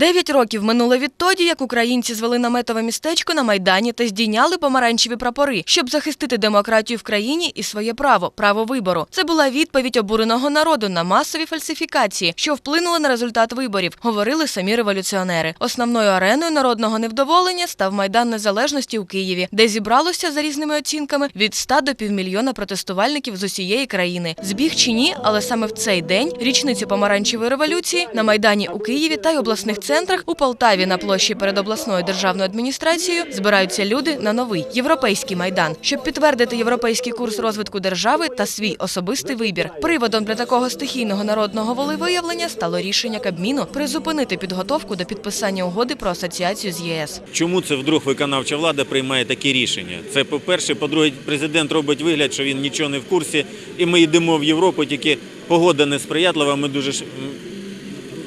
Дев'ять років минуло відтоді, як українці звели наметове містечко на майдані та здійняли помаранчеві прапори, щоб захистити демократію в країні і своє право право вибору. Це була відповідь обуреного народу на масові фальсифікації, що вплинули на результат виборів. Говорили самі революціонери. Основною ареною народного невдоволення став майдан незалежності у Києві, де зібралося за різними оцінками від 100 до півмільйона протестувальників з усієї країни. Збіг чи ні, але саме в цей день, річницю помаранчевої революції, на майдані у Києві та й обласних центрах у Полтаві на площі перед обласною державною адміністрацією збираються люди на новий європейський майдан, щоб підтвердити європейський курс розвитку держави та свій особистий вибір. Приводом для такого стихійного народного волевиявлення стало рішення Кабміну призупинити підготовку до підписання угоди про асоціацію з ЄС. Чому це вдруг виконавча влада приймає такі рішення? Це по-перше, по-друге, президент робить вигляд, що він нічого не в курсі, і ми йдемо в Європу, тільки погода несприятлива, ми дуже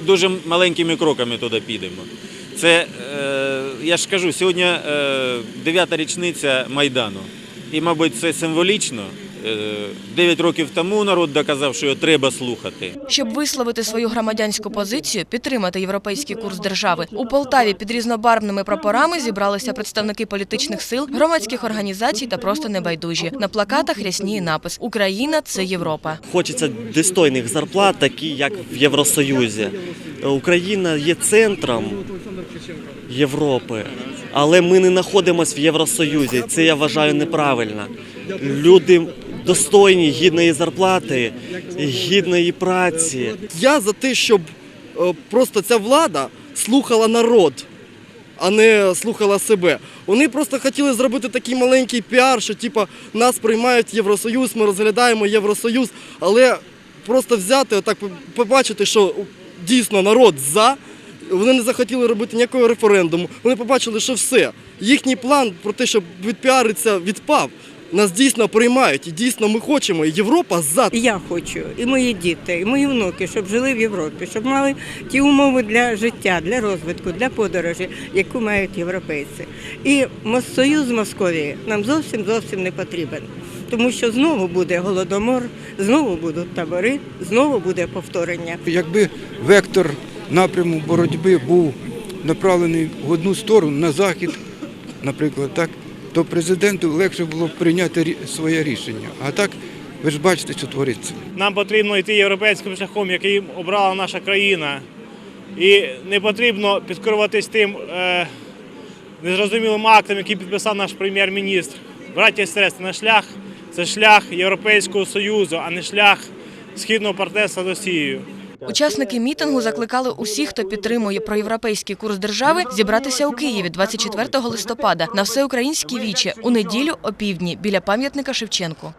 дуже маленькими кроками туди підемо. Це е, я ж кажу, сьогодні е, дев'ята річниця Майдану. І, мабуть, це символічно. Е, Дев'ять років тому народ доказав, що його треба слухати. Щоб висловити свою громадянську позицію, підтримати європейський курс держави у Полтаві під різнобарвними прапорами зібралися представники політичних сил, громадських організацій та просто небайдужі. На плакатах рясніє напис Україна це Європа. Хочеться достойних зарплат, такі як в Євросоюзі. Україна є центром Європи, але ми не знаходимося в Євросоюзі. Це я вважаю неправильно. Люди достойні гідної зарплати, гідної праці. Я за те, щоб е, просто ця влада слухала народ, а не слухала себе. Вони просто хотіли зробити такий маленький піар, що типа нас приймають Євросоюз, ми розглядаємо Євросоюз, але просто взяти, отак побачити, що дійсно народ за. Вони не захотіли робити ніякого референдуму. Вони побачили, що все. Їхній план про те, щоб відпіаритися, відпав. Нас дійсно приймають, і дійсно ми хочемо. І Європа за я хочу, і мої діти, і мої внуки, щоб жили в Європі, щоб мали ті умови для життя, для розвитку, для подорожі, яку мають європейці. І союз Московії нам зовсім зовсім не потрібен. Тому що знову буде голодомор, знову будуть табори, знову буде повторення. Якби вектор напряму боротьби був направлений в одну сторону, на захід, наприклад, так, то президенту легше було б прийняти своє рішення. А так, ви ж бачите, що твориться. Нам потрібно йти європейським шляхом, який обрала наша країна. І не потрібно підкорюватись тим е, незрозумілим актом, який підписав наш прем'єр-міністр. Браття і сестри, наш шлях це шлях Європейського Союзу, а не шлях східного партнерства з Росією. Учасники мітингу закликали усіх, хто підтримує проєвропейський курс держави, зібратися у Києві 24 листопада на всеукраїнській вічі у неділю опівдні біля пам'ятника Шевченку.